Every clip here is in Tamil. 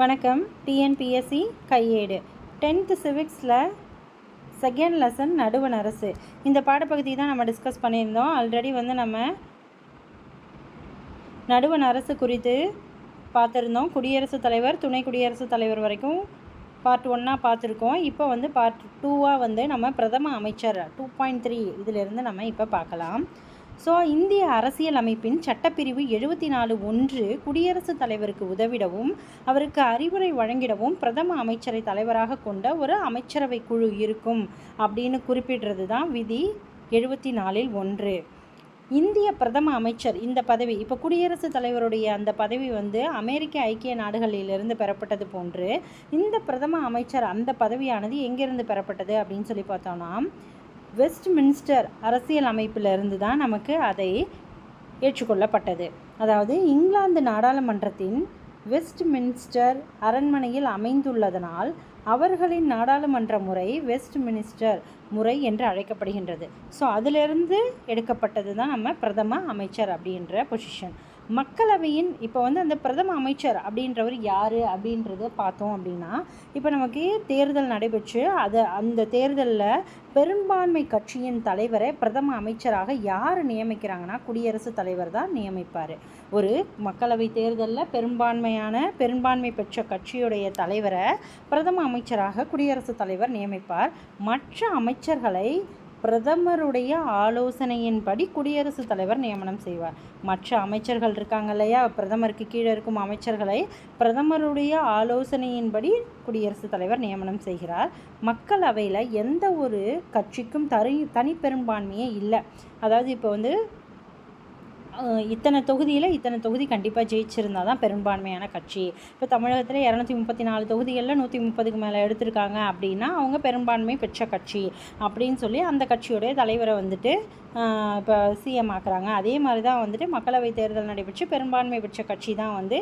வணக்கம். டிஎன்பிஎஸ்சி கையேடு. டென்த்து சிவிக்ஸில் செகண்ட் லெசன் நடுவண் அரசு. இந்த பாடப்பகுதி தான் நம்ம டிஸ்கஸ் பண்ணியிருந்தோம். ஆல்ரெடி வந்து நம்ம நடுவண் அரசு குறித்து பார்த்துருந்தோம். குடியரசுத் தலைவர் துணை குடியரசுத் தலைவர் வரைக்கும் பார்ட் ஒன்னாக பார்த்துருக்கோம். இப்போ வந்து பார்ட் டூவாக வந்து நம்ம பிரதம அமைச்சர் டூ பாயிண்ட் த்ரீ இதிலிருந்து நம்ம இப்போ பார்க்கலாம். ஸோ இந்திய அரசியல் அமைப்பின் சட்டப்பிரிவு எழுபத்தி நாலு ஒன்று குடியரசுத் தலைவருக்கு உதவிடவும் அவருக்கு அறிவுரை வழங்கிடவும் பிரதம அமைச்சரை தலைவராக கொண்ட ஒரு அமைச்சரவை குழு இருக்கும் அப்படின்னு குறிப்பிடுறது தான் விதி எழுபத்தி நாலில் ஒன்று. இந்திய பிரதம அமைச்சர் இந்த பதவி இப்போ குடியரசுத் தலைவருடைய அந்த பதவி வந்து அமெரிக்க ஐக்கிய நாடுகளிலிருந்து பெறப்பட்டது போன்று இந்த பிரதம அமைச்சர் அந்த பதவியானது எங்கிருந்து பெறப்பட்டது அப்படின்னு சொல்லி பார்த்தோம்னா வெஸ்ட் மின்ஸ்டர் அரசியல் அமைப்பிலிருந்து தான் நமக்கு அதை ஏற்றுக்கொள்ளப்பட்டது. அதாவது இங்கிலாந்து நாடாளுமன்றத்தின் வெஸ்ட் மின்ஸ்டர் அரண்மனையில் அமைந்துள்ளதனால் அவர்களின் நாடாளுமன்ற முறை வெஸ்ட் மினிஸ்டர் முறை என்று அழைக்கப்படுகின்றது. ஸோ அதிலிருந்து எடுக்கப்பட்டது தான் நம்ம பிரதம அமைச்சர் அப்படின்ற பொசிஷன் மக்களவையின் இப்போ வந்து அந்த பிரதம அமைச்சர் அப்படின்றவர் யார் அப்படின்றத பார்த்தோம் அப்படின்னா இப்போ நமக்கு தேர்தல் நடைபெற்று அது அந்த தேர்தலில் பெரும்பான்மை கட்சியின் தலைவரை பிரதம அமைச்சராக யார் நியமிக்கிறாங்கன்னா குடியரசுத் தலைவர் தான் நியமிப்பார். ஒரு மக்களவை தேர்தலில் பெரும்பான்மையான பெரும்பான்மை பெற்ற கட்சியுடைய தலைவரை பிரதம அமைச்சராக குடியரசுத் தலைவர் நியமிப்பார். மற்ற அமைச்சர்களை பிரதமருடைய ஆலோசனையின்படி குடியரசுத் தலைவர் நியமனம் செய்வார். மற்ற அமைச்சர்கள் இருக்காங்க இல்லையா? பிரதமருக்கு கீழே இருக்கும் அமைச்சர்களை பிரதமருடைய ஆலோசனையின்படி குடியரசுத் தலைவர் நியமனம் செய்கிறார். மக்களவையில் எந்த ஒரு கட்சிக்கும் தனி பெரும்பான்மையே இல்லை. அதாவது இப்போ வந்து இத்தனை தொகுதியில் இத்தனை தொகுதி கண்டிப்பாக ஜெயிச்சிருந்தா தான் பெரும்பான்மையான கட்சி. இப்போ தமிழகத்தில் இரநூத்தி முப்பத்தி நாலு தொகுதிகளில் நூற்றி முப்பதுக்கு மேலே எடுத்திருக்காங்க அப்படின்னா அவங்க பெரும்பான்மை பெற்ற கட்சி அப்படின்னு சொல்லி அந்த கட்சியுடைய தலைவரை வந்துட்டு இப்போ சிஎம் ஆக்குறாங்க. அதே மாதிரி தான் வந்துட்டு மக்களவை தேர்தல் நடைபெற்று பெரும்பான்மை பெற்ற கட்சி தான் வந்து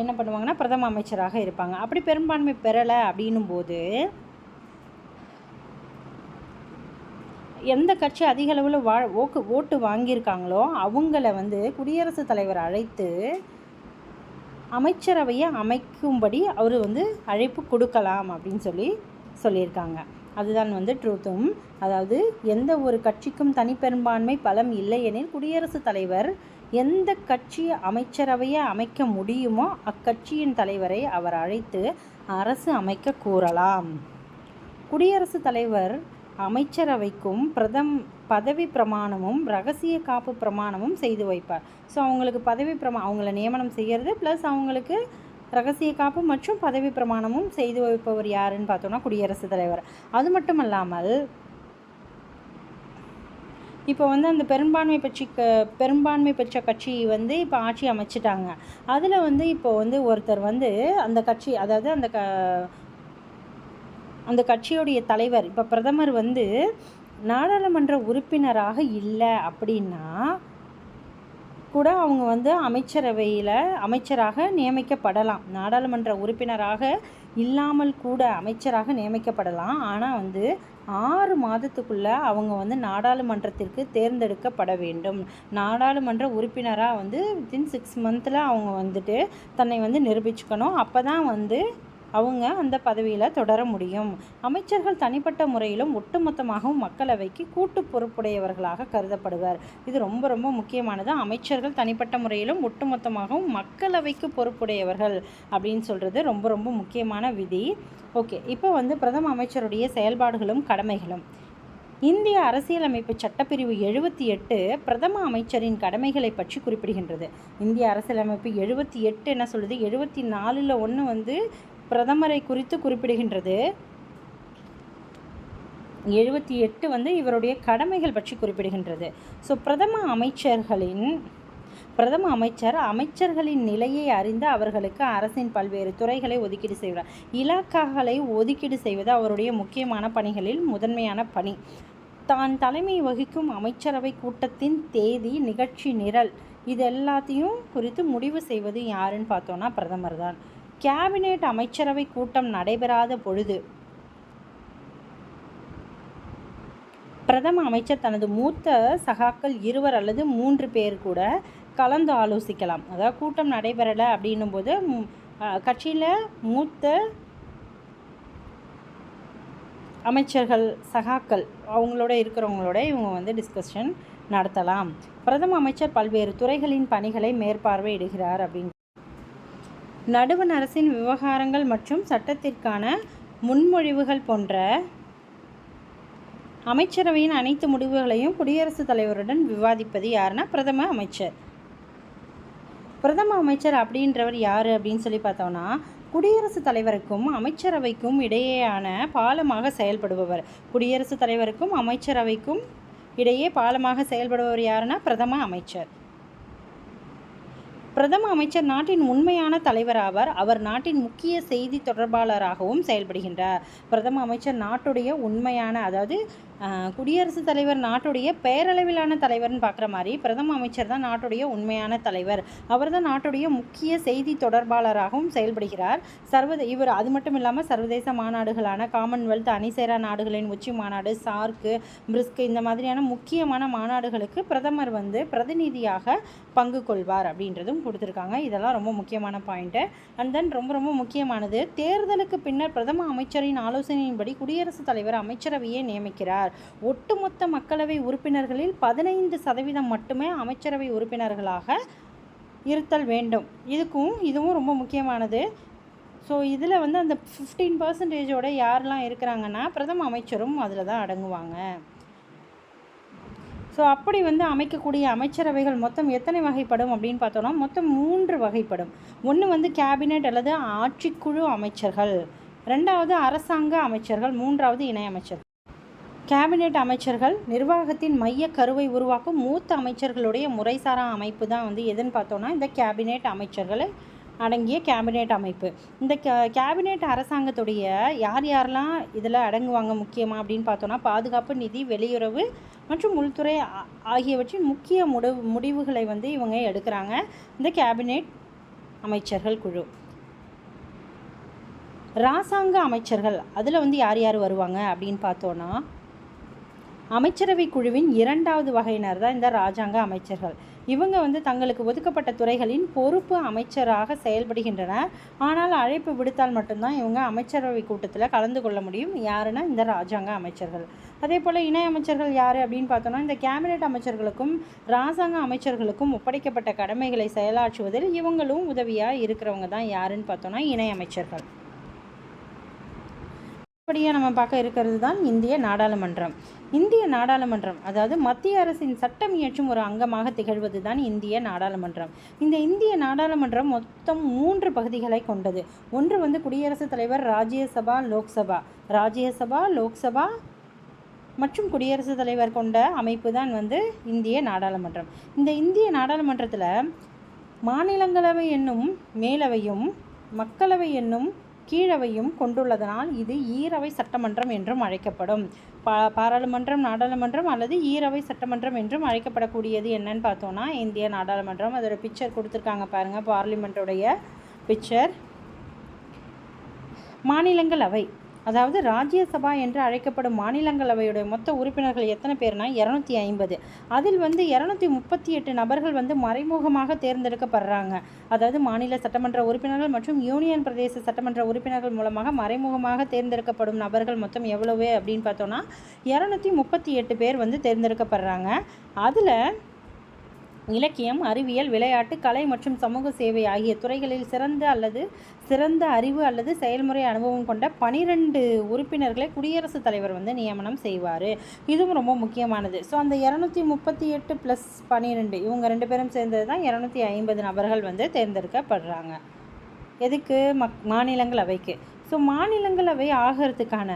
என்ன பண்ணுவாங்கன்னா பிரதம அமைச்சராக இருப்பாங்க. அப்படி பெரும்பான்மை பெறலை அப்படின்னும் போது எந்த கட்சி அதிக அளவில் வா ஓக்கு ஓட்டு வாங்கியிருக்காங்களோ அவங்கள வந்து குடியரசுத் தலைவர் அழைத்து அமைச்சரவையை அமைக்கும்படி அவர் வந்து அழைப்பு கொடுக்கலாம் அப்படின்னு சொல்லி சொல்லியிருக்காங்க. அதுதான் வந்து ட்ரூத்தும் அதாவது எந்த ஒரு கட்சிக்கும் தனிப்பெரும்பான்மை பலம் இல்லை எனில் குடியரசுத் தலைவர் எந்த கட்சி அமைச்சரவையை அமைக்க முடியுமோ அக்கட்சியின் தலைவரை அவர் அழைத்து அரசு அமைக்க கூறலாம். குடியரசுத் தலைவர் அமைச்சரவைக்கும் பிரதம் பதவி பிரமாணமும் ரகசிய காப்பு பிரமாணமும் செய்து வைப்பார். ஸோ அவங்களுக்கு பதவி பிரமா அவங்கள நியமனம் செய்கிறது ப்ளஸ் அவங்களுக்கு ரகசிய காப்பு மற்றும் பதவி பிரமாணமும் செய்து வைப்பவர் யாருன்னு பார்த்தோன்னா குடியரசுத் தலைவர். அது மட்டும் இல்லாமல் இப்போ வந்து அந்த பெரும்பான்மை பெற்ற பெரும்பான்மை பெற்ற கட்சி வந்து இப்போ ஆட்சி அமைச்சிட்டாங்க. அதில் வந்து இப்போ வந்து ஒருத்தர் வந்து அந்த கட்சி அதாவது அந்த க அந்த கட்சியுடைய தலைவர் இப்போ பிரதமர் வந்து நாடாளுமன்ற உறுப்பினராக இல்லை அப்படின்னா கூட அவங்க வந்து அமைச்சரவையில் அமைச்சராக நியமிக்கப்படலாம். நாடாளுமன்ற உறுப்பினராக இல்லாமல் கூட அமைச்சராக நியமிக்கப்படலாம். ஆனால் வந்து ஆறு மாதத்துக்குள்ளே அவங்க வந்து நாடாளுமன்றத்திற்கு தேர்ந்தெடுக்கப்பட வேண்டும். நாடாளுமன்ற உறுப்பினராக வந்து வித்தின் சிக்ஸ் மந்தில் அவங்க வந்துட்டு தன்னை வந்து நிரூபிச்சுக்கணும். அப்போ தான் வந்து அவங்க அந்த பதவியில் தொடர முடியும். அமைச்சர்கள் தனிப்பட்ட முறையிலும் ஒட்டுமொத்தமாகவும் மக்களவைக்கு கூட்டு பொறுப்புடையவர்களாக கருதப்படுவர். இது ரொம்ப ரொம்ப முக்கியமானது. அமைச்சர்கள் தனிப்பட்ட முறையிலும் ஒட்டுமொத்தமாகவும் மக்களவைக்கு பொறுப்புடையவர்கள் அப்படின்னு சொல்கிறது ரொம்ப ரொம்ப முக்கியமான விதி. ஓகே இப்போ வந்து பிரதம அமைச்சருடைய செயல்பாடுகளும் கடமைகளும். இந்திய அரசியலமைப்பு சட்டப்பிரிவு எழுபத்தி எட்டு பிரதம அமைச்சரின் கடமைகளை பற்றி குறிப்பிடுகின்றது. இந்திய அரசியலமைப்பு எழுபத்தி எட்டு என்ன சொல்லுது? எழுபத்தி நாலில் ஒன்று வந்து பிரதமரை குறித்து குறிப்பிடுகின்றது. எழுபத்தி எட்டு வந்து இவருடைய கடமைகள் பற்றி குறிப்பிடுகின்றது. ஸோ பிரதம அமைச்சர்களின் பிரதம அமைச்சர் அமைச்சர்களின் நிலையை அறிந்து அவர்களுக்கு அரசின் பல்வேறு துறைகளை ஒதுக்கீடு செய்வார். இலாக்காக்களை ஒதுக்கீடு செய்வது அவருடைய முக்கியமான பணிகளில் முதன்மையான பணி. தான் தலைமை வகிக்கும் அமைச்சரவை கூட்டத்தின் தேதி நிகழ்ச்சி நிரல் இது எல்லாத்தையும் குறித்து முடிவு செய்வது யாருன்னு பார்த்தோன்னா பிரதமர் தான். கேபினெட் அமைச்சரவை கூட்டம் நடைபெறாத பொழுது பிரதம அமைச்சர் தனது மூத்த சகாக்கள் இருவர் அல்லது மூன்று பேர் கூட கலந்து ஆலோசிக்கலாம். அதாவது கூட்டம் நடைபெறலை அப்படின்னும் போது கட்சியில் மூத்த அமைச்சர்கள் சகாக்கள் அவங்களோட இருக்கிறவங்களோட இவங்க வந்து டிஸ்கஷன் நடத்தலாம். பிரதம அமைச்சர் பல்வேறு துறைகளின் பணிகளை மேற்பார்வையிடுகிறார் அப்படின்னு நடுவண் அரசின் விவகாரங்கள் மற்றும் சட்டத்திற்கான முன்மொழிவுகள் போன்ற அமைச்சரவையின் அனைத்து முடிவுகளையும் குடியரசுத் தலைவருடன் விவாதிப்பது யாருன்னா பிரதம அமைச்சர். பிரதம அமைச்சர் அப்படின்றவர் யார் அப்படின்னு சொல்லி பார்த்தோம்னா குடியரசுத் தலைவருக்கும் அமைச்சரவைக்கும் இடையேயான பாலமாக செயல்படுபவர். குடியரசுத் தலைவருக்கும் அமைச்சரவைக்கும் இடையே பாலமாக செயல்படுபவர் யாருன்னா பிரதம அமைச்சர். பிரதம அமைச்சர் நாட்டின் உண்மையான தலைவர் ஆவார். அவர் நாட்டின் முக்கிய செய்தி தொடர்பாளராகவும் செயல்படுகின்றார். பிரதம அமைச்சர் நாட்டுடைய உண்மையான அதாவது குடியரசுத் தலைவர் நாட்டுடைய பேரளவிலான தலைவர்னு பார்க்குற மாதிரி பிரதம அமைச்சர் தான் நாட்டுடைய உண்மையான தலைவர். அவர் தான் நாட்டுடைய முக்கிய செய்தி தொடர்பாளராகவும் செயல்படுகிறார். சர்வதே இவர் அது மட்டும் இல்லாமல் சர்வதேச மாநாடுகளான காமன்வெல்த் அணிசேரா நாடுகளின் உச்சி மாநாடு சார்க்கு பிரிஸ்க் இந்த மாதிரியான முக்கியமான மாநாடுகளுக்கு பிரதமர் வந்து பிரதிநிதியாக பங்கு கொள்வார் அப்படின்றதும் கொடுத்துருக்காங்க. இதெல்லாம் ரொம்ப முக்கியமான பாயிண்ட்டு அண்ட் தென் ரொம்ப ரொம்ப முக்கியமானது தேர்தலுக்கு பின்னர் பிரதம அமைச்சரின் ஆலோசனையின்படி குடியரசுத் தலைவர் அமைச்சரவையை நியமிக்கிறார். ஒட்டுமொத்த மக்களவை உறுப்பினர்களில் பதினைந்து சதவீதம் மட்டுமே அமைச்சரவை உறுப்பினர்களாக இருத்தல் வேண்டும். இதுக்கும் இதுவும் ரொம்ப முக்கியமானது. ஸோ இதில் வந்து அந்த ஃபிஃப்டீன் பர்சன்டேஜோட யாரெல்லாம் இருக்கிறாங்கன்னா பிரதம அமைச்சரும் அதில் தான் அடங்குவாங்க. ஸோ அப்படி வந்து அமைக்கக்கூடிய அமைச்சரவைகள் மொத்தம் எத்தனை வகைப்படும் அப்படின்னு பார்த்தோன்னா மொத்தம் மூன்று வகைப்படும். ஒன்று வந்து கேபினெட் அல்லது ஆட்சிக்குழு அமைச்சர்கள். ரெண்டாவது அரசாங்க அமைச்சர்கள். மூன்றாவது இணை கேபினெட் அமைச்சர்கள் நிர்வாகத்தின் மைய கருவை உருவாக்கும் மூத்த அமைச்சர்களுடைய முறைசாரா அமைப்பு தான் வந்து எதுன்னு பார்த்தோன்னா இந்த கேபினெட் அமைச்சர்களை அடங்கிய கேபினெட் அமைப்பு. இந்த கே கேபினெட் அரசாங்கத்துடைய யார் யாரெல்லாம் இதில் அடங்குவாங்க முக்கியமாக அப்படின்னு பார்த்தோன்னா பாதுகாப்பு நிதி வெளியுறவு மற்றும் உள்துறை ஆகியவற்றின் முக்கிய முடிவு முடிவுகளை வந்து இவங்க எடுக்கிறாங்க. இந்த கேபினெட் அமைச்சர்கள் குழு. ராசாங்க அமைச்சர்கள் அதில் வந்து யார் யார் வருவாங்க அப்படின்னு பார்த்தோன்னா அமைச்சரவை குழுவின் இரண்டாவது வகையினர் தான் இந்த ராஜாங்க அமைச்சர்கள். இவங்க வந்து தங்களுக்கு ஒதுக்கப்பட்ட துறைகளின் பொறுப்பு அமைச்சராக செயல்படுகின்றனர் ஆனால் அழைப்பு விடுத்தால் மட்டும்தான் இவங்க அமைச்சரவை கூட்டத்தில் கலந்து கொள்ள முடியும். யாருன்னா இந்த ராஜாங்க அமைச்சர்கள். அதே போல் இணை அமைச்சர்கள் யார் அப்படின்னு பார்த்தோன்னா இந்த கேபினெட் அமைச்சர்களுக்கும் ராஜாங்க அமைச்சர்களுக்கும் ஒப்படைக்கப்பட்ட கடமைகளை செயலாற்றுவதில் இவங்களும் உதவியாக இருக்கிறவங்க தான் யாருன்னு பார்த்தோன்னா இணை அமைச்சர்கள். இப்படியாக நம்ம பார்க்க இருக்கிறது தான் இந்திய நாடாளுமன்றம். இந்திய நாடாளுமன்றம் அதாவது மத்திய அரசின் சட்டம் இயற்றும் ஒரு அங்கமாக திகழ்வது தான் இந்திய நாடாளுமன்றம். இந்த இந்திய நாடாளுமன்றம் மொத்தம் மூன்று பகுதிகளை கொண்டது. ஒன்று வந்து குடியரசுத் தலைவர் ராஜ்யசபா லோக்சபா. ராஜ்யசபா லோக்சபா மற்றும் குடியரசுத் தலைவர் கொண்ட அமைப்பு தான் வந்து இந்திய நாடாளுமன்றம். இந்த இந்திய நாடாளுமன்றத்தில் மாநிலங்களவை என்னும் மேலவையும் மக்களவை என்னும் கீழவையும் கொண்டுள்ளதனால் இது ஈரவை சட்டமன்றம் என்றும் அழைக்கப்படும். பா பாராளுமன்றம் நாடாளுமன்றம் அல்லது ஈரவை சட்டமன்றம் என்றும் அழைக்கப்படக்கூடியது என்னன்னு பார்த்தோன்னா இந்திய நாடாளுமன்றம். அதோட பிக்சர் கொடுத்துருக்காங்க பாருங்கள் பார்லிமெண்ட்டுடைய பிக்சர் மாநிலங்களவை. அதாவது ராஜ்யசபா என்று அழைக்கப்படும் மாநிலங்களவையுடைய மொத்த உறுப்பினர்கள் எத்தனை பேர்னா இரநூத்தி ஐம்பது. அதில் வந்து இரநூத்தி முப்பத்தி எட்டு நபர்கள் வந்து மறைமுகமாக தேர்ந்தெடுக்கப்படுறாங்க. அதாவது மாநில சட்டமன்ற உறுப்பினர்கள் மற்றும் யூனியன் பிரதேச சட்டமன்ற உறுப்பினர்கள் மூலமாக மறைமுகமாக தேர்ந்தெடுக்கப்படும் நபர்கள் மொத்தம் எவ்வளவு அப்படின்னு பார்த்தோன்னா இரநூத்தி முப்பத்தி எட்டு பேர் வந்து தேர்ந்தெடுக்கப்படுறாங்க. அதில் இலக்கியம் அறிவியல் விளையாட்டு கலை மற்றும் சமூக சேவை ஆகிய துறைகளில் சிறந்த அல்லது சிறந்த அறிவு அல்லது செயல்முறை அனுபவம் கொண்ட பனிரெண்டு உறுப்பினர்களை குடியரசுத் தலைவர் வந்து நியமனம் செய்வார். இதுவும் ரொம்ப முக்கியமானது. ஸோ அந்த இரநூத்தி முப்பத்தி எட்டு ப்ளஸ் பன்னிரெண்டு இவங்க ரெண்டு பேரும் சேர்ந்தது தான் இரநூத்தி ஐம்பது நபர்கள் வந்து தேர்ந்தெடுக்கப்படுறாங்க. எதுக்கு? மக் மாநிலங்களவைக்கு. ஸோ மாநிலங்களவை ஆகிறதுக்கான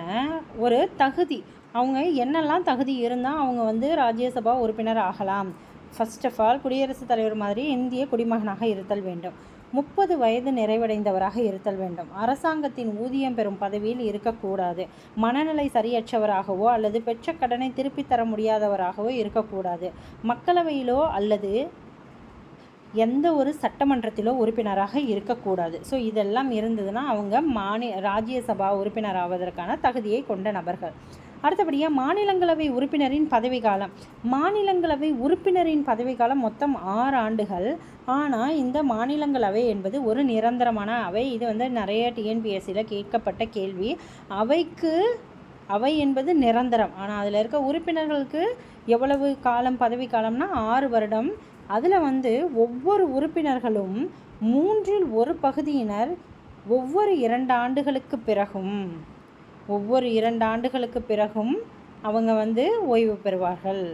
ஒரு தகுதி. அவங்க என்னெல்லாம் தகுதி இருந்தால் அவங்க வந்து ராஜ்யசபா உறுப்பினர் ஆகலாம். ஃபர்ஸ்ட் ஆஃப் ஆல் குடியரசுத் தலைவர் மாதிரி இந்திய குடிமகனாக இருத்தல் வேண்டும். முப்பது வயது நிறைவடைந்தவராக இருத்தல் வேண்டும். அரசாங்கத்தின் ஊதியம் பெறும் பதவியில் இருக்கக்கூடாது. மனநிலை சரியற்றவராகவோ அல்லது பெற்ற கடனை திருப்பித் தர முடியாதவராகவோ இருக்கக்கூடாது. மக்களவையிலோ அல்லது எந்த ஒரு சட்டமன்றத்திலோ உறுப்பினராக இருக்கக்கூடாது. ஸோ இதெல்லாம் இருந்ததுன்னா அவங்க மாநில ராஜ்யசபா உறுப்பினர் ஆவதற்கான தகுதியை கொண்ட நபர்கள். அடுத்தபடியாக மாநிலங்களவை உறுப்பினரின் பதவிக்காலம். மாநிலங்களவை உறுப்பினரின் பதவிக்காலம் மொத்தம் ஆறு ஆண்டுகள். ஆனால் இந்த மாநிலங்களவை என்பது ஒரு நிரந்தரமான அவை. இது வந்து நிறைய டிஎன்பிஎஸ்சியில் கேட்கப்பட்ட கேள்வி. அவைக்கு அவை என்பது நிரந்தரம். ஆனால் அதில் இருக்க உறுப்பினர்களுக்கு எவ்வளவு காலம் பதவி காலம்னா ஆறு வருடம். அதில் வந்து ஒவ்வொரு உறுப்பினர்களும் மூன்றில் ஒரு பகுதியினர் ஒவ்வொரு இரண்டு ஆண்டுகளுக்கு பிறகும். ஒவ்வொரு இரண்டு ஆண்டுகளுக்கு பிறகும் அவங்க வந்து ஓய்வு பெறுவார்கள்.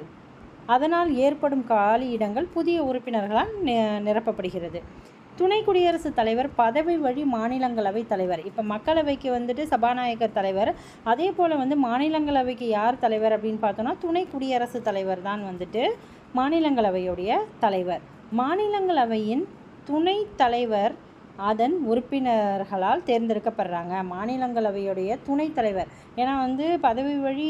அதனால் ஏற்படும் காலி இடங்கள் புதிய உறுப்பினர்களால் நிரப்பப்படுகிறது. துணை குடியரசுத் தலைவர் பதவி வழி மாநிலங்களவை தலைவர். இப்போ மக்களவைக்கு வந்துட்டு சபாநாயகர் தலைவர். அதே போல் வந்து மாநிலங்களவைக்கு யார் தலைவர் அப்படின்னு பார்த்தோன்னா துணை குடியரசுத் தலைவர் தான் வந்துட்டு மாநிலங்களவையுடைய தலைவர். மாநிலங்களவையின் துணை தலைவர் அதன் உறுப்பினர்களால் தேர்ந்தெடுக்கப்படுறாங்க. மாநிலங்களவையுடைய துணைத் தலைவர். ஏன்னா வந்து பதவி வழி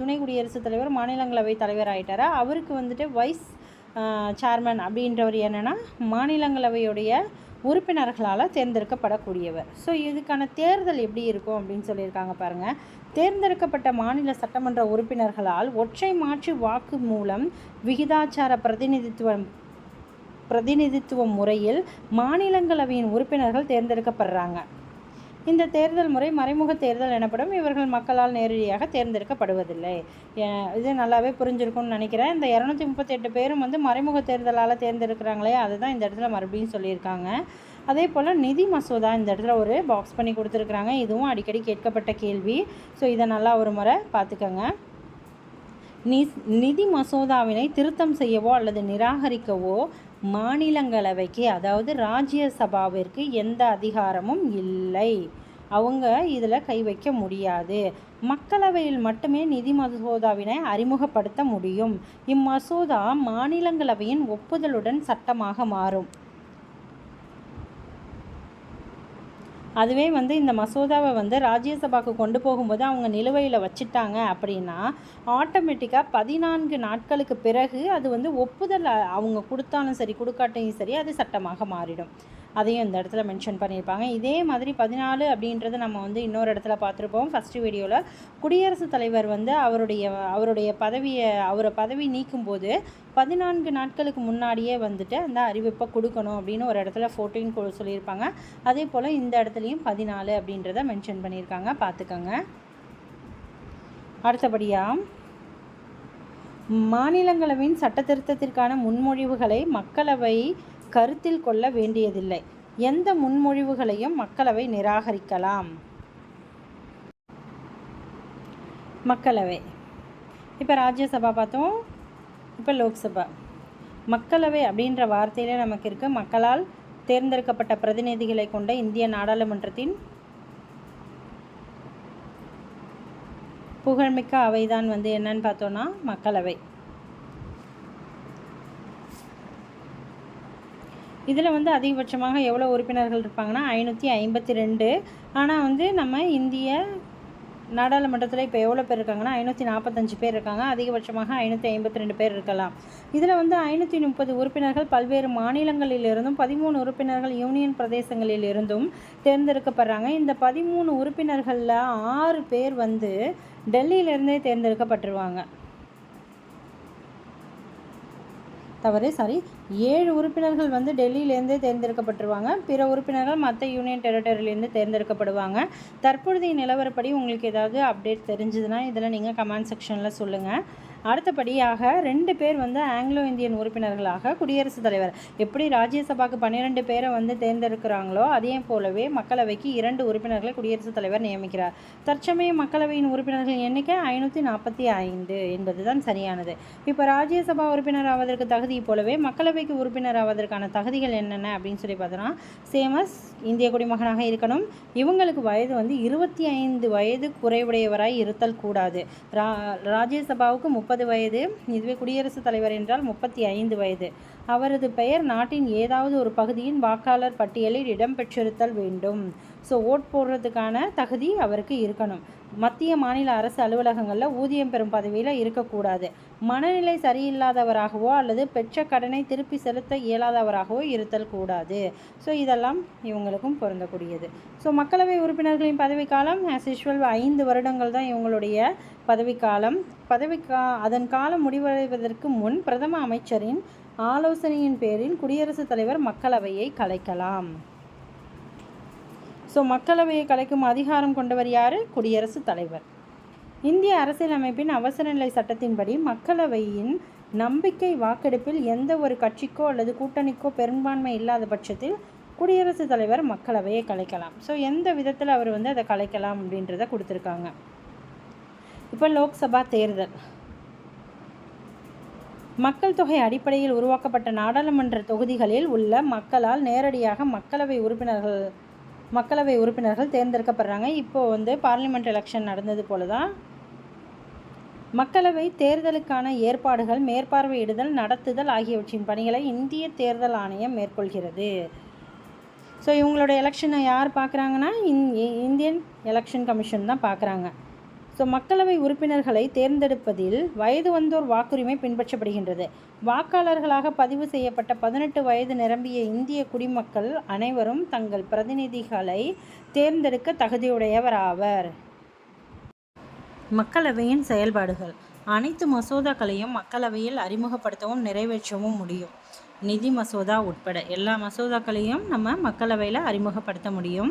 துணை குடியரசுத் தலைவர் மாநிலங்களவை தலைவர் ஆகிட்டாரா அவருக்கு வந்துட்டு வைஸ் சேர்மன் அப்படின்றவர் என்னென்னா மாநிலங்களவையுடைய உறுப்பினர்களால் தேர்ந்தெடுக்கப்படக்கூடியவர். ஸோ இதுக்கான தேர்தல் எப்படி இருக்கும் அப்படின்னு சொல்லியிருக்காங்க பாருங்கள் தேர்ந்தெடுக்கப்பட்ட மாநில சட்டமன்ற உறுப்பினர்களால் ஒற்றை மாற்று வாக்கு மூலம் விகிதாச்சார பிரதிநிதித்துவம் பிரதிநிதித்துவ முறையில் மாநிலங்களவையின் உறுப்பினர்கள் தேர்ந்தெடுக்கப்படுறாங்க. இந்த தேர்தல் முறை மறைமுக தேர்தல் எனப்படும் இவர்கள் மக்களால் நேரடியாக தேர்ந்தெடுக்கப்படுவதில்லை. இது நல்லாவே புரிஞ்சிருக்கும்னு நினைக்கிறேன். இந்த இரநூத்தி முப்பத்தெட்டு பேரும் வந்து மறைமுக தேர்தலால் தேர்ந்தெடுக்கிறாங்களே அதுதான் இந்த இடத்துல மறுபடியும் சொல்லியிருக்காங்க. அதே போல் நிதி மசோதா இந்த இடத்துல ஒரு பாக்ஸ் பண்ணி கொடுத்துருக்குறாங்க. இதுவும் அடிக்கடி கேட்கப்பட்ட கேள்வி. ஸோ இதை நல்லா ஒரு முறை பார்த்துக்கோங்க. நிதி மசோதாவினை திருத்தம் செய்யவோ அல்லது நிராகரிக்கவோ மாநிலங்களவைக்கு அதாவது ராஜ்யசபாவிற்கு எந்த அதிகாரமும் இல்லை. அவங்க இதில் கை வைக்க முடியாது. மக்களவையில் மட்டுமே நிதி மசோதாவினை அறிமுகப்படுத்த முடியும். இம்மசோதா மாநிலங்களவையின் ஒப்புதலுடன் சட்டமாக மாறும். அதுவே வந்து இந்த மசோதாவை வந்து ராஜ்யசபாவுக்கு கொண்டு போகும்போது அவங்க நிலுவையில் வச்சுட்டாங்க அப்படின்னா ஆட்டோமேட்டிக்காக பதினான்கு நாட்களுக்கு பிறகு அது வந்து ஒப்புதல் அவங்க கொடுத்தாலும் சரி கொடுக்காட்டையும் சரி அது சட்டமாக மாறிடும். அதையும் இந்த இடத்துல மென்ஷன் பண்ணியிருப்பாங்க. இதே மாதிரி பதினாலு அப்படின்றத நம்ம வந்து இன்னொரு இடத்துல பார்த்துருப்போம். ஃபஸ்ட்டு வீடியோவில் குடியரசுத் தலைவர் வந்து அவருடைய அவருடைய பதவியை அவரை பதவி நீக்கும்போது பதினான்கு நாட்களுக்கு முன்னாடியே வந்துட்டு அந்த அறிவிப்பை கொடுக்கணும் அப்படின்னு ஒரு இடத்துல ஃபோர்டீன் சொல்லியிருப்பாங்க. அதே போல் இந்த இடத்துலையும் பதினாலு அப்படின்றத மென்ஷன் பண்ணியிருக்காங்க. பார்த்துக்கோங்க. அடுத்தபடியாக மாநிலங்களவின் சட்டத்திருத்தத்திற்கான முன்மொழிவுகளை மக்களவை கருத்தில் கொள்ள வேண்டியதில்லை. எந்த முன்மொழிவுகளையும் மக்களவை நிராகரிக்கலாம். மக்களவை. இப்போ ராஜ்யசபா பார்த்தோம். இப்போ லோக்சபா. மக்களவை அப்படின்ற வார்த்தையில் நமக்கு இருக்க. மக்களால் தேர்ந்தெடுக்கப்பட்ட பிரதிநிதிகளை கொண்ட இந்திய நாடாளுமன்றத்தின் புகழ்மிக்க அவைதான் வந்து என்னன்னு பார்த்தோன்னா மக்களவை. இதில் வந்து அதிகபட்சமாக எவ்வளோ உறுப்பினர்கள் இருப்பாங்கன்னா ஐநூற்றி ஐம்பத்தி ரெண்டு. ஆனால் வந்து நம்ம இந்திய நாடாளுமன்றத்தில் இப்போ எவ்வளோ பேர் இருக்காங்கன்னா ஐநூற்றி நாற்பத்தஞ்சு பேர் இருக்காங்க. அதிகபட்சமாக ஐநூற்றி ஐம்பத்தி ரெண்டு பேர் இருக்கலாம். இதில் வந்து ஐநூற்றி முப்பது உறுப்பினர்கள் பல்வேறு மாநிலங்களிலிருந்தும் பதிமூணு உறுப்பினர்கள் யூனியன் பிரதேசங்களில் இருந்தும் தேர்ந்தெடுக்கப்படுறாங்க. இந்த பதிமூணு உறுப்பினர்களில் ஆறு பேர் வந்து டெல்லியிலேருந்தே தேர்ந்தெடுக்கப்பட்டுருவாங்க. தவறு சாரி ஏழு உறுப்பினர்கள் வந்து டெல்லியிலேருந்தே தேர்ந்தெடுக்கப்பட்டுருவாங்க. பிற உறுப்பினர்கள் மற்ற யூனியன் டெரிட்டரியிலேருந்து தேர்ந்தெடுக்கப்படுவாங்க. தற்பொழுதைய நிலவரப்படி உங்களுக்கு ஏதாவது அப்டேட் தெரிஞ்சதுன்னா இதில் நீங்கள் கமெண்ட் செக்ஷனில் சொல்லுங்கள் அடுத்தபடியாக ரெண்டு பேர் வந்து ஆங்கிலோ இந்தியன் உறுப்பினர்களாக குடியரசுத் தலைவர். எப்படி ராஜ்யசபாக்கு பன்னிரெண்டு பேரை வந்து தேர்ந்தெடுக்கிறாங்களோ அதே போலவே மக்களவைக்கு இரண்டு உறுப்பினர்களை குடியரசுத் தலைவர் நியமிக்கிறார். தற்சமய மக்களவையின் உறுப்பினர்கள் எண்ணிக்கை ஐநூற்றி நாற்பத்தி ஐந்து என்பதுதான் சரியானது. இப்போ ராஜ்யசபா உறுப்பினர் ஆவதற்கு தகுதி போலவே மக்களவைக்கு உறுப்பினர் ஆவதற்கான தகுதிகள் என்னென்ன அப்படின்னு சொல்லி பார்த்தோன்னா சேமஸ் இந்திய குடிமகனாக இருக்கணும். இவங்களுக்கு வயது வந்து இருபத்தி ஐந்து வயது குறைவுடையவராய் இருத்தல் கூடாது. ரா ராஜ்யசபாவுக்கு முப்பது முப்பது வயது இதுவே குடியரசுத் தலைவர் என்றால் முப்பத்தி ஐந்து வயது. அவரது பெயர் நாட்டின் ஏதாவது ஒரு பகுதியின் வாக்காளர் பட்டியலில் இடம்பெற்றிருத்தல் வேண்டும். ஸோ ஓட் போடுறதுக்கான தகுதி அவருக்கு இருக்கணும். மத்திய மாநில அரசு அலுவலகங்களில் ஊதியம் பெறும் பதவியில் இருக்கக்கூடாது. மனநிலை சரியில்லாதவராகவோ அல்லது பெற்ற கடனை திருப்பி செலுத்த இயலாதவராகவோ இருத்தல் கூடாது. ஸோ இதெல்லாம் இவங்களுக்கும் பொருந்தக்கூடியது. ஸோ மக்களவை உறுப்பினர்களின் பதவிக்காலம் ஆஸ் யூஷுவல் ஐந்து வருடங்கள் தான் இவங்களுடைய பதவிக்காலம். பதவிக்கா அதன் காலம் முடிவடைவதற்கு முன் பிரதம அமைச்சரின் ஆலோசனையின் பேரில் குடியரசுத் தலைவர் மக்களவையை கலைக்கலாம். ஸோ மக்களவையை கலைக்கும் அதிகாரம் கொண்டவர் யார்? குடியரசுத் தலைவர். இந்திய அரசியலமைப்பின் அவசர நிலை சட்டத்தின்படி மக்களவையின் நம்பிக்கை வாக்கெடுப்பில் எந்த ஒரு கட்சிக்கோ அல்லது கூட்டணிக்கோ பெரும்பான்மை இல்லாத பட்சத்தில் குடியரசுத் தலைவர் மக்களவையை கலைக்கலாம். ஸோ எந்த விதத்தில் அவர் வந்து அதை கலைக்கலாம் அப்படின்றத கொடுத்துருக்காங்க. இப்போ லோக்சபா தேர்தல். மக்கள் தொகை அடிப்படையில் உருவாக்கப்பட்ட நாடாளுமன்ற தொகுதிகளில் உள்ள மக்களால் நேரடியாக மக்களவை உறுப்பினர்கள் மக்களவை உறுப்பினர்கள் தேர்ந்தெடுக்கப்படுறாங்க. இப்போது வந்து பார்லிமெண்ட் எலெக்ஷன் நடந்தது போல தான் மக்களவை தேர்தலுக்கான ஏற்பாடுகள் மேற்பார்வையிடுதல் நடத்துதல் ஆகியவற்றின் பணிகளை இந்திய தேர்தல் ஆணையம் மேற்கொள்கிறது. ஸோ இவங்களோட எலெக்ஷனை யார் பார்க்குறாங்கன்னா இந்தியன் எலெக்ஷன் கமிஷன் தான் பார்க்குறாங்க. ஸோ மக்களவை உறுப்பினர்களை தேர்ந்தெடுப்பதில் வயது வந்தோர் வாக்குரிமை பின்பற்றப்படுகின்றது. வாக்காளர்களாக பதிவு செய்யப்பட்ட பதினெட்டு வயது நிரம்பிய இந்திய குடிமக்கள் அனைவரும் தங்கள் பிரதிநிதிகளை தேர்ந்தெடுக்க தகுதியுடையவர் ஆவர். மக்களவையின் செயல்பாடுகள். அனைத்து மசோதாக்களையும் மக்களவையில் அறிமுகப்படுத்தவும் நிறைவேற்றவும் முடியும். நிதி மசோதா உட்பட எல்லா மசோதாக்களையும் நம்ம மக்களவையில் அறிமுகப்படுத்த முடியும்.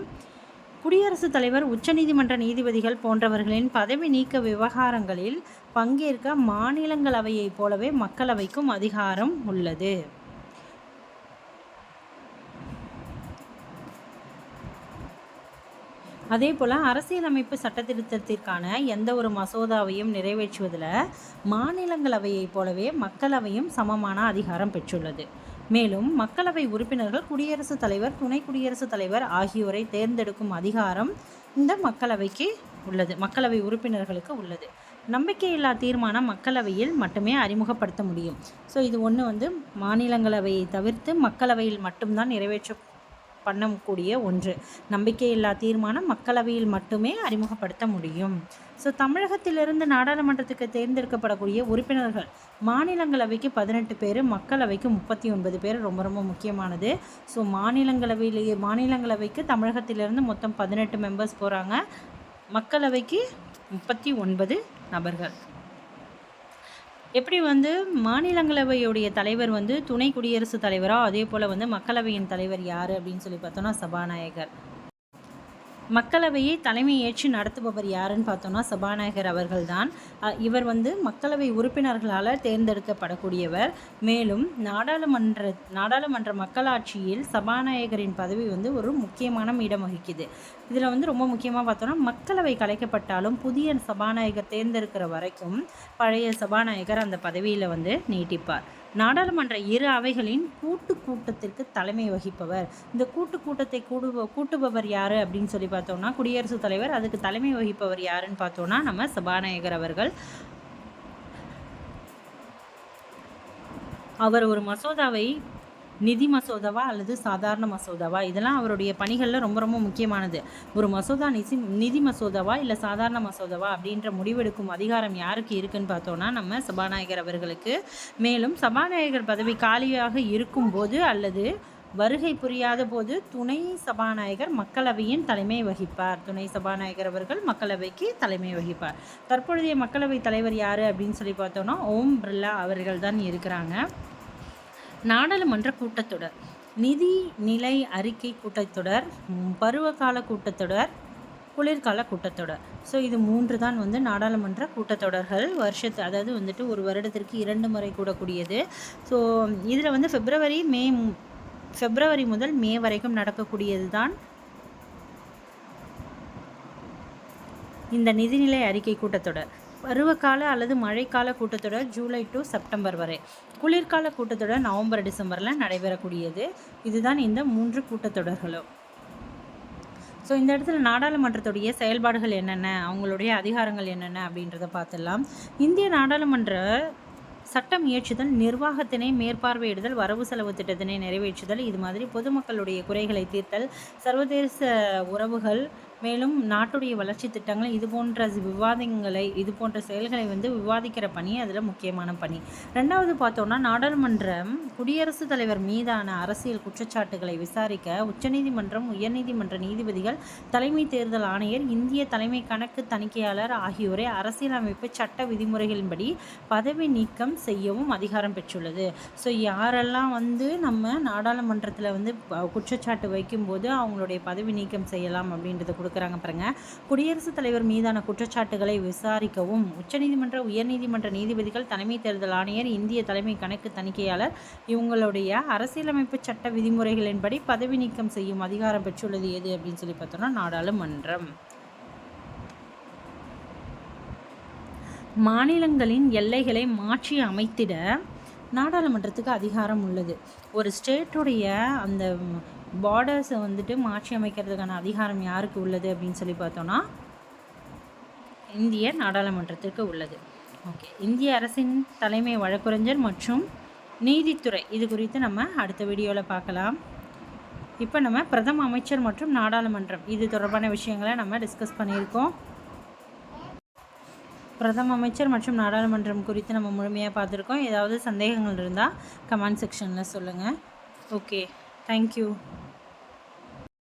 குடியரசுத் தலைவர் உச்சநீதிமன்ற நீதிபதிகள் போன்றவர்களின் பதவி நீக்க விவகாரங்களில் பங்கேற்க மாநிலங்களவையைப் போலவே மக்களவைக்கும் அதிகாரம் உள்ளது. அதே போல் அரசியலமைப்பு சட்டத்திருத்தத்திற்கான எந்த ஒரு மசோதாவையும் நிறைவேற்றுவதில் மாநிலங்களவையைப் போலவே மக்களவையும் சமமான அதிகாரம் பெற்றுள்ளது. மேலும் மக்களவை உறுப்பினர்கள் குடியரசுத் தலைவர் துணை குடியரசுத் தலைவர் ஆகியோரை தேர்ந்தெடுக்கும் அதிகாரம் இந்த மக்களவைக்கு உள்ளது மக்களவை உறுப்பினர்களுக்கு உள்ளது. நம்பிக்கையில்லா தீர்மானம் மக்களவையில் மட்டுமே அறிமுகப்படுத்த முடியும். ஸோ இது ஒன்று வந்து மாநிலங்களவையை தவிர்த்து மக்களவையில் மட்டும்தான் நிறைவேற்ற பண்ணக்கூடிய ஒன்று. நம்பிக்கையில்லா தீர்மானம் மக்களவையில் மட்டுமே அறிமுகப்படுத்த முடியும். ஸோ தமிழகத்திலிருந்து நாடாளுமன்றத்துக்கு தேர்ந்தெடுக்கப்படக்கூடிய உறுப்பினர்கள் மாநிலங்களவைக்கு பதினெட்டு பேர் மக்களவைக்கு முப்பத்தி ஒன்பது பேர் ரொம்ப ரொம்ப முக்கியமானது. ஸோ மாநிலங்களவையிலேயே மாநிலங்களவைக்கு தமிழகத்திலிருந்து மொத்தம் பதினெட்டு மெம்பர்ஸ் போகிறாங்க மக்களவைக்கு முப்பத்தி ஒன்பது நபர்கள். எப்படி வந்து மாநிலங்களவையுடைய தலைவர் வந்து துணை குடியரசுத் தலைவரோ? அதே போல் வந்து மக்களவையின் தலைவர் யார் அப்படின்னு சொல்லி பார்த்தோன்னா சபாநாயகர். மக்களவையை தலைமை ஏற்று நடத்துபவர் யாருன்னு பார்த்தோம்னா சபாநாயகர் அவர்கள்தான். இவர் வந்து மக்களவை உறுப்பினர்களால் தேர்ந்தெடுக்கப்படக்கூடியவர். மேலும் நாடாளுமன்ற நாடாளுமன்ற மக்களாட்சியில் சபாநாயகரின் பதவி வந்து ஒரு முக்கியமான இடம் வகிக்குது. இதில் வந்து ரொம்ப முக்கியமாக பார்த்தோன்னா மக்களவை கலைக்கப்பட்டாலும் புதிய சபாநாயகர் தேர்ந்தெடுக்கிற வரைக்கும் பழைய சபாநாயகர் அந்த பதவியில் வந்து நீட்டிப்பார். நாடாளுமன்ற இரு அவைகளின் கூட்டு கூட்டத்திற்கு தலைமை வகிப்பவர். இந்த கூட்டு கூட்டத்தை கூடுப கூட்டுபவர் யார் அப்படின்னு சொல்லி பார்த்தோம்னா குடியரசுத் தலைவர் அதுக்கு தலைமை வகிப்பவர் யாருன்னு பார்த்தோம்னா நம்ம சபாநாயகர் அவர்கள். அவர் ஒரு மசோதாவை நிதி மசோதாவா அல்லது சாதாரண மசோதாவா? இதெல்லாம் அவருடைய பணிகளில் ரொம்ப ரொம்ப முக்கியமானது. ஒரு மசோதா நிதி நிதி மசோதாவா இல்லை சாதாரண மசோதாவா அப்படின்ற முடிவெடுக்கும் அதிகாரம் யாருக்கு இருக்குன்னு பார்த்தோன்னா நம்ம சபாநாயகர் அவர்களுக்கு. மேலும் சபாநாயகர் பதவி காலியாக இருக்கும்போது அல்லது வருகை புரியாத போது துணை சபாநாயகர் மக்களவையின் தலைமை வகிப்பார். துணை சபாநாயகர் அவர்கள் மக்களவைக்கு தலைமை வகிப்பார். தற்பொழுதைய மக்களவை தலைவர் யார் அப்படின்னு சொல்லி பார்த்தோன்னா ஓம் பிர்லா அவர்கள் தான் இருக்கிறாங்க. நாடாளுமன்ற கூட்டத்தொடர். நிதி நிலை அறிக்கை கூட்டத்தொடர் பருவகால கூட்டத்தொடர் குளிர்கால கூட்டத்தொடர். ஸோ இது மூன்று தான் வந்து நாடாளுமன்ற கூட்டத்தொடர்கள். வருஷத்து அதாவது வந்துட்டு ஒரு வருடத்திற்கு இரண்டு முறை கூடக்கூடியது. ஸோ இதில் வந்து பிப்ரவரி மே பிப்ரவரி முதல் மே வரைக்கும் நடக்கக்கூடியது தான் இந்த நிதிநிலை அறிக்கை கூட்டத்தொடர். பருவகால அல்லது மழைக்கால கூட்டத்தொடர் ஜூலை டு செப்டம்பர் வரை. குளிர்கால கூட்டத்தொடர் நவம்பர் டிசம்பரில் நடைபெறக்கூடியது. இதுதான் இந்த மூன்று கூட்டத்தொடர்களும். ஸோ இந்த இடத்துல நாடாளுமன்றத்துடைய செயல்பாடுகள் என்னென்ன? அவங்களுடைய அதிகாரங்கள் என்னென்ன? அப்படின்றத பார்த்துடலாம். இந்திய நாடாளுமன்ற சட்டம் இயற்றுதல் நிர்வாகத்தினை மேற்பார்வையிடுதல் வரவு செலவு திட்டத்தினை நிறைவேற்றுதல் இது மாதிரி பொதுமக்களுடைய குறைகளை தீர்த்தல் சர்வதேச உறவுகள் மேலும் நாட்டுடைய வளர்ச்சி திட்டங்கள் இது போன்ற விவாதங்களை இது போன்ற செயல்களை வந்து விவாதிக்கிற பணி அதில் முக்கியமான பணி. ரெண்டாவது பார்த்தோம்னா நாடாளுமன்றம் குடியரசுத் தலைவர் மீதான அரசியல் குற்றச்சாட்டுகளை விசாரிக்க உச்சநீதிமன்றம் உயர்நீதிமன்ற நீதிபதிகள் தலைமை தேர்தல் ஆணையர் இந்திய தலைமை கணக்கு தணிக்கையாளர் ஆகியோரை அரசியலமைப்பு சட்ட விதிமுறைகளின்படி பதவி நீக்கம் செய்யவும் அதிகாரம் பெற்றுள்ளது. ஸோ யாரெல்லாம் வந்து நம்ம நாடாளுமன்றத்தில் வந்து குற்றச்சாட்டு வைக்கும்போது அவங்களுடைய பதவி நீக்கம் செய்யலாம் அப்படின்றத கொடுக்குறாங்க பாருங்க. குடியரசுத் தலைவர் மீதான குற்றச்சாட்டுகளை விசாரிக்கவும் உச்சநீதிமன்ற உயர்நீதிமன்ற நீதிபதிகள் தலைமை தேர்தல் ஆணையர் இந்திய தலைமை கணக்கு தணிக்கையாளர் இவங்களுடைய அரசியலமைப்பு சட்ட விதிமுறைகளின்படி பதவி நீக்கம் செய்யும் அதிகாரம் பெற்றுள்ளது எது அப்படின்னு சொல்லி பார்த்தோம்னா நாடாளுமன்றம். மாநிலங்களின் எல்லைகளை மாற்றி அமைத்திட நாடாளுமன்றத்துக்கு அதிகாரம் உள்ளது. ஒரு ஸ்டேட்டுடைய அந்த பார்டர்ஸை வந்துட்டு மாற்றி அமைக்கிறதுக்கான அதிகாரம் யாருக்கு உள்ளது அப்படின்னு சொல்லி பார்த்தோன்னா இந்திய நாடாளுமன்றத்திற்கு உள்ளது. ஓகே இந்திய அரசின் தலைமை வழக்குரைஞர் மற்றும் நீதித்துறை. இது குறித்து நம்ம அடுத்த வீடியோவில் பார்க்கலாம். இப்போ நம்ம பிரதம அமைச்சர் மற்றும் நாடாளுமன்றம். இது தொடர்பான விஷயங்களை நம்ம டிஸ்கஸ் பண்ணியிருக்கோம். பிரதம அமைச்சர் மற்றும் நாடாளுமன்றம் குறித்து நம்ம முழுமையாக பார்த்துருக்கோம். ஏதாவது சந்தேகங்கள் இருந்தால் கமெண்ட் செக்ஷனில் சொல்லுங்கள் ஓகே தேங்க்யூ